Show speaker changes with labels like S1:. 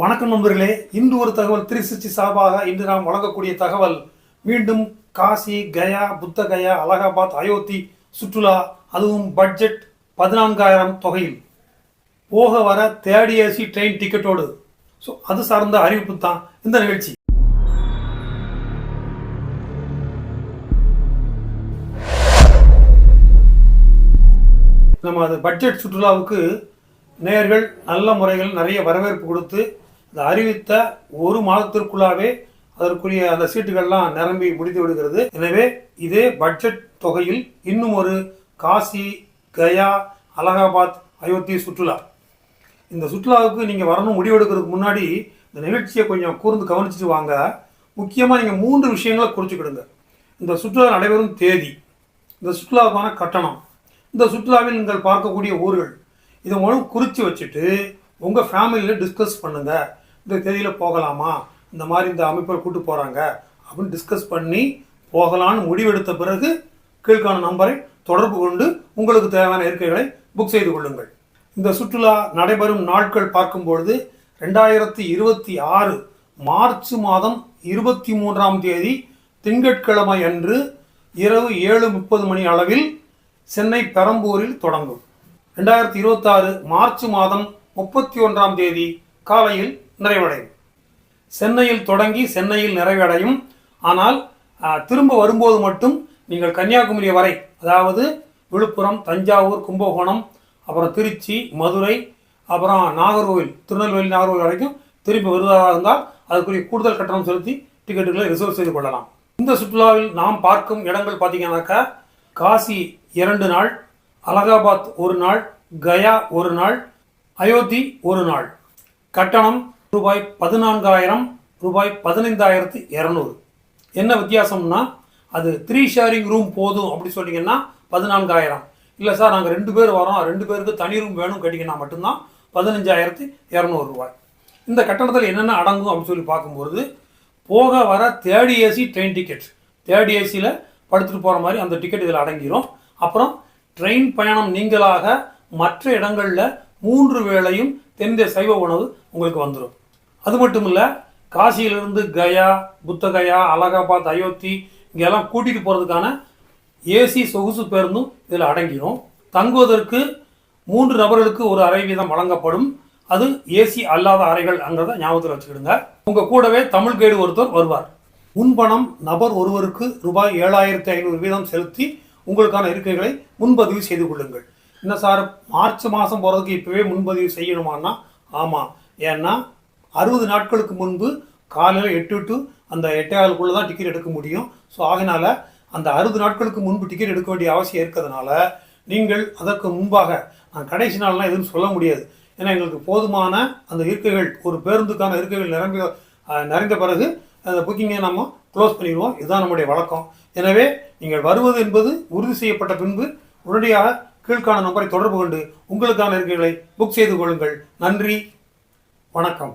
S1: வணக்கம் நண்பர்களே. இன்று ஒரு தகவல் திருச்சி சார்பாக இன்று நாம் வழங்கக்கூடிய தகவல் மீண்டும் காசி கயா புத்த கயா அலகாபாத் அயோத்தி சுற்றுலா அதுவும் பட்ஜெட் பதினான்காயிரம் தொகையில். போக வர தேர்ட் ஏசி ட்ரெயின் டிக்கெட்டோடு. ஸோ அது சார்ந்த அறிவிப்பு தான் இந்த நிகழ்ச்சி. நம்ம அது பட்ஜெட் சுற்றுலாவுக்கு நேர்கள் நல்ல முறைகள் நிறைய வரவேற்பு கொடுத்து இந்த அறிவித்த ஒரு மாதத்திற்குள்ளாவே அதற்குரிய அந்த சீட்டுகள்லாம் நிரம்பி முடித்து விடுகிறது. எனவே இதே பட்ஜெட் தொகையில் இன்னும் ஒரு காசி கயா அலகாபாத் அயோத்தி சுற்றுலா. இந்த சுற்றுலாவுக்கு நீங்கள் வரணும் முடிவெடுக்கிறதுக்கு முன்னாடி இந்த நிகழ்ச்சியை கொஞ்சம் கூர்ந்து கவனிச்சுட்டு வாங்க. முக்கியமாக நீங்கள் மூன்று விஷயங்களை குறிச்சுக்கிடுங்க இந்த சுற்றுலா நடைபெறும் தேதி இந்த சுற்றுலாவுக்கான கட்டணம் இந்த சுற்றுலாவில் நீங்கள் பார்க்கக்கூடிய ஊர்கள் இதை மூலம் குறித்து வச்சுட்டு உங்கள் ஃபேமிலியில் டிஸ்கஸ் பண்ணுங்கள் இந்த தேதியில் போகலாமா? இந்த மாதிரி இந்த அமைப்பில் கூட்டு போகிறாங்க அப்படின்னு டிஸ்கஸ் பண்ணி போகலான்னு முடிவெடுத்த பிறகு கீழ்கான நம்பரை தொடர்பு கொண்டு உங்களுக்கு தேவையான இருக்கைகளை புக் செய்து கொள்ளுங்கள். இந்த சுற்றுலா நடைபெறும் நாட்கள் பார்க்கும்பொழுது ரெண்டாயிரத்தி இருபத்தி ஆறு மார்ச் மாதம் இருபத்தி மூன்றாம் தேதி திங்கட்கிழமை அன்று இரவு ஏழு முப்பது மணி அளவில் சென்னை பெரம்பூரில் தொடங்கும். ரெண்டாயிரத்தி இருபத்தாறு மார்ச் மாதம் முப்பத்தி ஒன்றாம் தேதி காலையில் நிறைவடையும். சென்னையில் தொடங்கி சென்னையில் நிறைவடையும். ஆனால் திரும்ப வரும்போது மட்டும் நீங்கள் கன்னியாகுமரி வரை அதாவது விழுப்புரம் தஞ்சாவூர் கும்பகோணம் அப்புறம் திருச்சி மதுரை அப்புறம் நாகர்கோவில் திருநெல்வேலி நாகர்கோவில் வரைக்கும் திரும்பி வருவதாக இருந்தால் அதுக்குரிய கூடுதல் கட்டணம் செலுத்தி டிக்கெட்டுகளை ரிசர்வ் செய்து கொள்ளலாம். இந்த சுற்றுலாவில் நாம் பார்க்கும் இடங்கள் பார்த்தீங்கன்னாக்கா காசி இரண்டு நாள் அலகாபாத் ஒரு நாள் கயா ஒரு நாள் அயோத்தி ஒரு நாள். கட்டணம் ரூபாய் பதினான்காயிரம் ரூபாய் பதினைந்தாயிரத்து இரநூறு. என்ன வித்தியாசம்னா அது த்ரீ ஷேரிங் ரூம் போதும் அப்படி சொன்னீங்கன்னா பதினான்காயிரம். இல்லை சார் நாங்கள் ரெண்டு பேர் வரோம். ரெண்டு பேருக்கு தனி ரூம் வேணும் கேட்டிங்கன்னா மட்டும்தான் பதினஞ்சாயிரத்து இரநூறு ரூபாய். இந்த கட்டணத்தில் என்னென்ன அடங்கும் அப்படின்னு சொல்லி பார்க்கும்போது போக வர third AC train ticket third ஏசியில் படுத்துட்டு போகிற மாதிரி அந்த டிக்கெட் இதில் அடங்கிரும். அப்புறம் ட்ரெயின் பயணம் நீங்களாக மற்ற இடங்களில் மூன்று வேளையும் தென்னிந்திய சைவ உணவு உங்களுக்கு வந்துடும் அது மட்டும் இல்லை காசியிலிருந்து கயா புத்தகயா அலகாபாத் அயோத்தி இங்கெல்லாம் கூட்டிகிட்டு போகிறதுக்கான ஏசி சொகுசு பேருந்தும் இதில் அடங்கிடும். தங்குவதற்கு மூன்று நபர்களுக்கு ஒரு அறை வீதம் வழங்கப்படும். அது ஏசி அல்லாத அறைகள் அங்கிறத ஞாபகத்தில் வச்சுக்கிடுங்க. உங்கள் கூடவே தமிழ் கைடு ஒருத்தர் வருவார். முன்பணம் நபர் ஒருவருக்கு ரூபாய் ஏழாயிரத்தி ஐநூறு வீதம் செலுத்தி உங்களுக்கான இருக்கைகளை முன்பதிவு செய்து கொள்ளுங்கள். என்ன சார் மார்ச் மாதம் போகிறதுக்கு இப்போவே முன்பதிவு செய்யணுமான்னா? ஆமாம் ஏன்னா அறுபது நாட்களுக்கு முன்பு காலையில் எட்டு டு அந்த எட்டையாளுக்குள்ளே தான் டிக்கெட் எடுக்க முடியும். ஸோ ஆகினால அந்த அறுபது நாட்களுக்கு முன்பு டிக்கெட் எடுக்க வேண்டிய அவசியம் இருக்கிறதுனால நீங்கள் அதற்கு முன்பாக நான் கடைசி நாள்லாம் எதுவும் சொல்ல முடியாது. ஏன்னா எங்களுக்கு போதுமான அந்த இருக்கைகள் ஒரு பேருந்துக்கான இருக்கைகள் நிரம்பி நிறைந்த பிறகு அந்த புக்கிங்கை நம்ம க்ளோஸ் பண்ணிடுவோம். இதுதான் நம்முடைய வழக்கம். எனவே நீங்கள் வருவது என்பது உறுதி செய்யப்பட்ட பின்பு உடனடியாக கீழ்காண நம்பரை தொடர்பு கொண்டு உங்களுக்கான இருக்கைகளை புக் செய்து கொள்ளுங்கள். நன்றி. வணக்கம்.